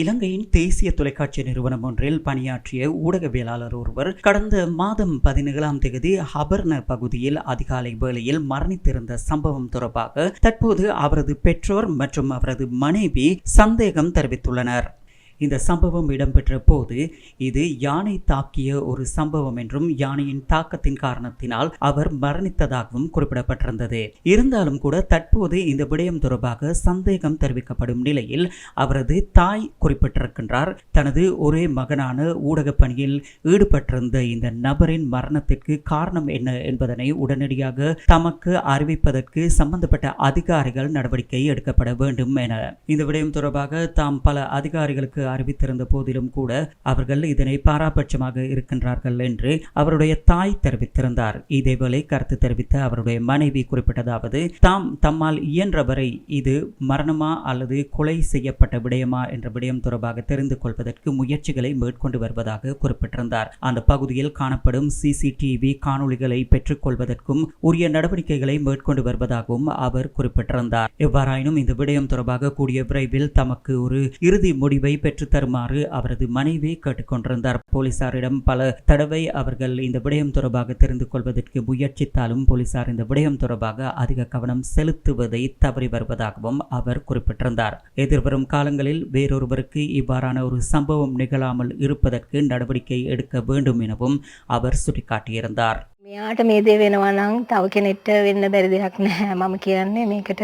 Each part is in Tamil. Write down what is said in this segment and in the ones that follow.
இலங்கையின் தேசிய தொலைக்காட்சி நிறுவனம் ஒன்றில் பணியாற்றிய ஊடகவியலாளர் ஒருவர் கடந்த மாதம் பதினேழாம் தேதி ஹபர்ன பகுதியில் அதிகாலை வேளையில் மரணித்திருந்த சம்பவம் தொடர்பாக தற்போது அவரது பெற்றோர் மற்றும் அவரது மனைவி சந்தேகம் தெரிவித்துள்ளனர். இந்த சம்பவம் இடம்பெற்ற போது இது யானை தாக்கிய ஒரு சம்பவம் என்றும் யானையின் தாக்கத்தின் காரணத்தினால் அவர் மரணித்ததாகவும் குறிப்பிடப்பட்டிருந்தது. இருந்தாலும் கூட தற்போது இந்த விடயம் தொடர்பாக சந்தேகம் தெரிவிக்கப்படும் நிலையில் அவரது தாய் குறிப்பிட்டிருக்கின்றார். தனது ஒரே மகனான ஊடகப் பணியில் ஈடுபட்டிருந்த இந்த நபரின் மரணத்திற்கு காரணம் என்ன என்பதனை உடனடியாக தமக்கு அறிவிப்பதற்கு சம்பந்தப்பட்ட அதிகாரிகள் நடவடிக்கை எடுக்கப்பட வேண்டும் என. இந்த விடயம் தொடர்பாக தாம் பல அதிகாரிகளுக்கு அறிவித்திருந்த போதிலும் கூட அவர்கள் இதனை பாராபட்சமாக இருக்கின்றார்கள் என்று அவருடைய தாய் தெரிவித்திருந்தார். இதேவேளை கருத்து தெரிவித்த அவருடைய மனைவி குறிப்பிட்டதாவது தாம் தம்மால் இயன்றவரை இது மரணமா அல்லது கொலை செய்யப்பட்ட விடயமா? என்ற விடயம் தொடர்பாக தெரிந்து கொள்வதற்கு முயற்சிகளை மேற்கொண்டு வருவதாக குறிப்பிட்டிருந்தார். அந்த பகுதியில் காணப்படும் சிசிடிவி காணொளிகளை பெற்றுக்கொள்வதற்கும் உரிய நடவடிக்கைகளை மேற்கொண்டு வருவதாகவும் அவர் குறிப்பிட்டிருந்தார். எவ்வாறாயினும் இந்த விடயம் தொடர்பாக கூடிய விரைவில் தமக்கு ஒரு இறுதி முடிவை பெற்று தருமாறு அவரது மனைவி கேட்டுக்கொண்டிருந்தார் போலீசாரிடம் பல தடவை அவர்கள் இந்த விடயம் தொடர்பாக தெரிந்து கொள்வதற்கு முயற்சித்தாலும் போலீசார் இந்த விடயம் தொடர்பாக அதிக கவனம் செலுத்துவதை தவறி வருவதாகவும் அவர் குறிப்பிட்டிருந்தார் எதிர்வரும் காலங்களில் வேறொருவருக்கு இவ்வாறான ஒரு சம்பவம் நிகழாமல் இருப்பதற்கு நடவடிக்கை எடுக்க வேண்டும் எனவும் அவர் சுட்டிக்காட்டியிருந்தார் මෙයාට මේ දේ වෙනවා නම් තව කෙනෙක්ට වෙන්න බැරි දෙයක් නැහැ මම කියන්නේ මේකට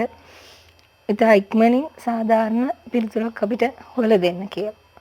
ඉතා ඉක්මනින් සාධාරණ පිළිතුරක් අපිට හොයලා දෙන්න කියලා.